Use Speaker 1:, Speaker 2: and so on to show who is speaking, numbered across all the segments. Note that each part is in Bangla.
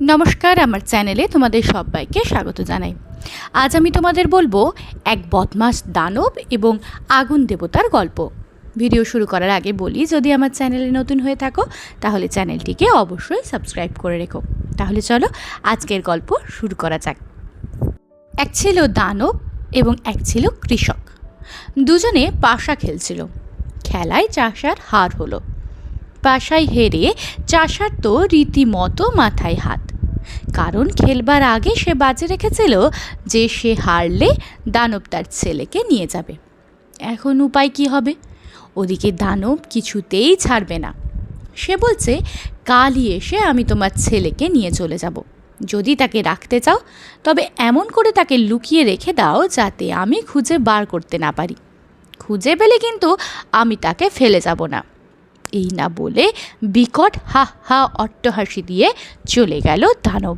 Speaker 1: নমস্কার, আমার চ্যানেলে তোমাদের সবাইকে স্বাগত জানাই। আজ আমি তোমাদের বলব এক বদমাস দানব এবং আগুন দেবতার গল্প। ভিডিও শুরু করার আগে বলি, যদি আমার চ্যানেলে নতুন হয়ে থাকো, তাহলে চ্যানেলটিকে অবশ্যই সাবস্ক্রাইব করে রেখো। তাহলে চলো, আজকের গল্প শুরু করা যাক। এক ছিল দানব এবং এক ছিল কৃষক। দুজনে পাশা খেলছিল। খেলায় চাষার হার হলো। পাশায় হেরে চাষার তো রীতিমতো মাথায় হাত। কারণ খেলবার আগে সে বাজে রেখেছিল যে সে হারলে দানব তার ছেলেকে নিয়ে যাবে। এখন উপায় কি হবে? ওদিকে দানব কিছুতেই ছাড়বে না। সে বলছে, কালই এসে আমি তোমার ছেলেকে নিয়ে চলে যাব। যদি তাকে রাখতে চাও, তবে এমন করে তাকে লুকিয়ে রেখে দাও যাতে আমি খুঁজে বার করতে না পারি। খুঁজে পেলে কিন্তু আমি তাকে ফেলে যাব না। এই না বলে বিকট হা হা অট্টহাসি দিয়ে চলে গেল দানব।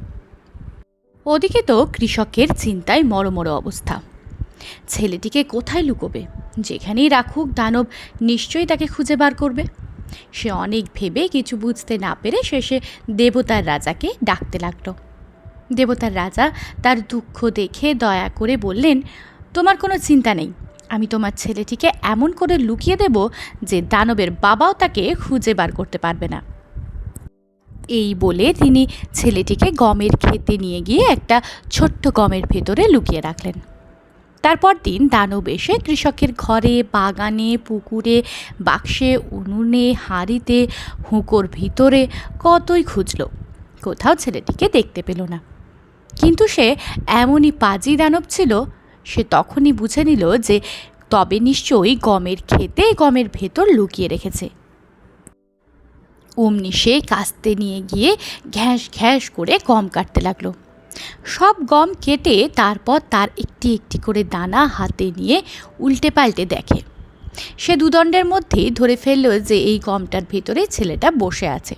Speaker 1: ওদিকে তো কৃষকের চিন্তায় মরমর অবস্থা। ছেলেটিকে কোথায় লুকোবে? যেখানেই রাখুক, দানব নিশ্চয়ই তাকে খুঁজে বার করবে। সে অনেক ভেবে কিছু বুঝতে না পেরে শেষে দেবতার রাজাকে ডাকতে লাগল। দেবতার রাজা তার দুঃখ দেখে দয়া করে বললেন, তোমার কোনো চিন্তা নেই। আমি তোমার ছেলেটিকে এমন করে লুকিয়ে দেব যে দানবের বাবাও তাকে খুঁজে বার করতে পারবে না। এই বলে তিনি ছেলেটিকে গমের খেতে নিয়ে গিয়ে একটা ছোট্ট গমের ভেতরে লুকিয়ে রাখলেন। তারপর দিন দানব এসে কৃষকের ঘরে, বাগানে, পুকুরে, বাক্সে, উনুনে, হাঁড়িতে, হুঁকোর ভিতরে কতই খুঁজল। কোথাও ছেলেটিকে দেখতে পেল না। কিন্তু সে এমনই পাজি দানব ছিল সে তখনই বুঝে নিল যে তবে নিশ্চয়ই গমের খেতে গমের ভেতর লুকিয়ে রেখেছে। অমনি সে কাস্তে নিয়ে গিয়ে ঘ্যাঁস ঘ্যাঁস করে গম কাটতে লাগল। সব গম কেটে তারপর তার একটি একটি করে দানা হাতে নিয়ে উল্টে পাল্টে দেখে। সে দুদণ্ডের মধ্যেই ধরে ফেলল যে এই গমটার ভেতরে ছেলেটা বসে আছে।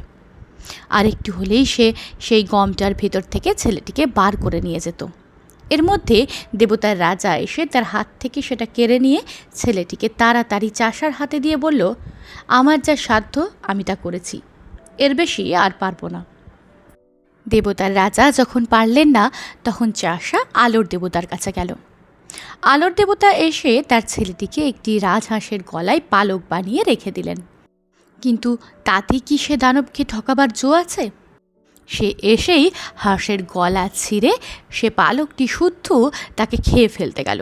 Speaker 1: আর একটু হলেই সে সেই গমটার ভেতর থেকে ছেলেটিকে বার করে নিয়ে যেত। এর মধ্যে দেবতার রাজা এসে তার হাত থেকে সেটা কেড়ে নিয়ে ছেলেটিকে তাড়াতাড়ি চাষার হাতে দিয়ে বলল, আমার যা সাধ্য, আমি তা করেছি। এর বেশি আর পারব না। দেবতার রাজা যখন পারলেন না, তখন চাষা আলোর দেবতার কাছে গেল। আলোর দেবতা এসে তার ছেলেটিকে একটি রাজহাঁসের গলায় পালক বানিয়ে রেখে দিলেন। কিন্তু তাতে কি সে দানবকে ঠকাবার জো আছে? সে এসেই হাঁসের গলা ছিঁড়ে সে পালকটি শুদ্ধ তাকে খেয়ে ফেলতে গেল।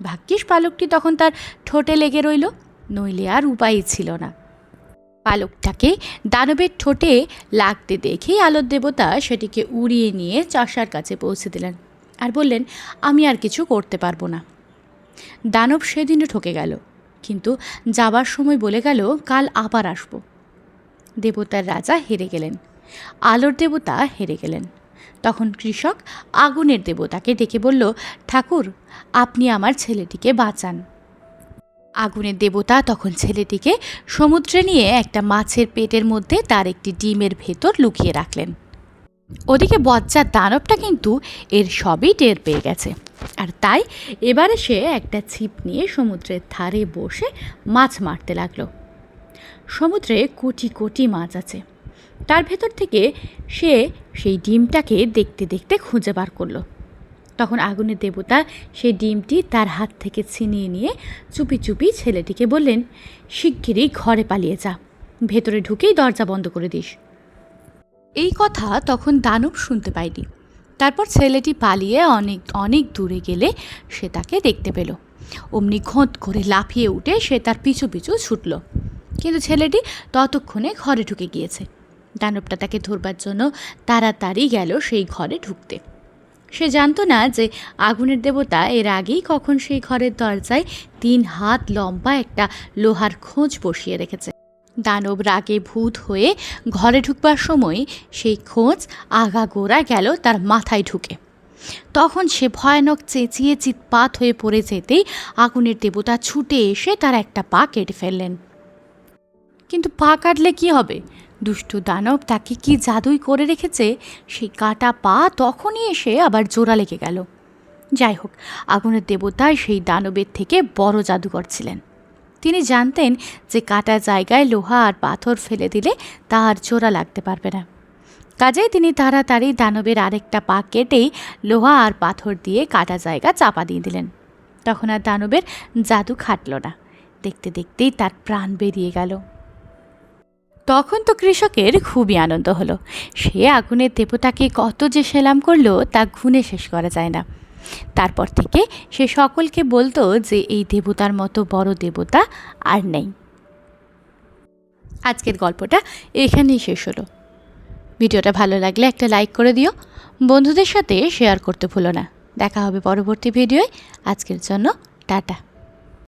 Speaker 1: ভাগ্যিস পালকটি তখন তার ঠোঁটে লেগে রইল, নইলে আর উপায়ই ছিল না। পালকটাকে দানবের ঠোঁটে লাগতে দেখেই আলোর দেবতা সেটিকে উড়িয়ে নিয়ে চাষার কাছে পৌঁছে দিলেন আর বললেন, আমি আর কিছু করতে পারব না। দানব সেদিনও ঠকে গেল, কিন্তু যাবার সময় বলে গেল, কাল আবার আসব। দেবতার রাজা হেরে গেলেন। আলোর দেবতা হেরে গেলেন। তখন কৃষক আগুনের দেবতাকে ডেকে বলল, ঠাকুর, আপনি আমার ছেলেটিকে বাঁচান। আগুনের দেবতা তখন ছেলেটিকে সমুদ্রে নিয়ে একটা মাছের পেটের মধ্যে তার একটি ডিমের ভেতর লুকিয়ে রাখলেন। ওদিকে বজ্জার দানবটা কিন্তু এর সবই টের পেয়ে গেছে। আর তাই এবারে সে একটা ছিপ নিয়ে সমুদ্রের ধারে বসে মাছ মারতে লাগল। সমুদ্রে কোটি কোটি মাছ আছে। তার ভেতর থেকে সে সেই ডিমটাকে দেখতে দেখতে খুঁজে বার করল। তখন আগুনের দেবতা সেই ডিমটি তার হাত থেকে ছিনিয়ে নিয়ে চুপি চুপি ছেলেটিকে বললেন, শিগগিরই ঘরে পালিয়ে যা। ভেতরে ঢুকেই দরজা বন্ধ করে দিস। এই কথা তখন দানব শুনতে পায়নি। তারপর ছেলেটি পালিয়ে অনেক অনেক দূরে গেলে সে তাকে দেখতে পেল। অমনি ঘোঁত করে লাফিয়ে উঠে সে তার পিছু পিছু ছুটল। কিন্তু ছেলেটি ততক্ষণে ঘরে ঢুকে গিয়েছে। দানবটা তাকে ধরবার জন্য তাড়াতাড়ি গেল সেই ঘরে ঢুকতে। সে জানতো না যে আগুনের দেবতা এর আগেই কখন সেই ঘরের দরজায় তিন হাত লম্বা একটা লোহার খোঁজ বসিয়ে রেখেছে। দানব রাগে ভূত হয়ে ঘরে ঢুকবার সময় সেই খোঁজ আগাগোড়া গেল তার মাথায় ঢুকে। তখন সে ভয়ানক চেঁচিয়ে চিৎপাত হয়ে পড়ে যেতেই আগুনের দেবতা ছুটে এসে তার একটা পা কেটে ফেললেন। কিন্তু পা কাটলে কি হবে? দুষ্টু দানব তাকে কি জাদুই করে রেখেছে? সেই কাটা পা তখনই এসে আবার জোড়া লেগে গেল। যাই হোক, আগুনের দেবতা সেই দানবের থেকে বড় জাদুকর ছিলেন। তিনি জানতেন যে কাটা জায়গায় লোহা আর পাথর ফেলে দিলে তা আর জোড়া লাগতে পারবে না। কাজেই তিনি তাড়াতাড়ি দানবের আরেকটা পা কেটেই লোহা আর পাথর দিয়ে কাটা জায়গা চাপা দিয়ে দিলেন। তখন আর দানবের জাদু খাটল না। দেখতে দেখতেই তার প্রাণ বেরিয়ে গেল। তখন তো কৃষকের খুবই আনন্দ হলো। সে আগুনের দেবতাকে কত যে সেলাম করল, তা গুণে শেষ করা যায় না। তারপর থেকে সে সকলকে বলতো যে, এই দেবতার মতো বড় দেবতা আর নেই। আজকের গল্পটা এখানেই শেষ হলো। ভিডিওটা ভালো লাগলে একটা লাইক করে দিও। বন্ধুদের সাথে শেয়ার করতে ভুলো না। দেখা হবে পরবর্তী ভিডিওয়। আজকের জন্য টাটা।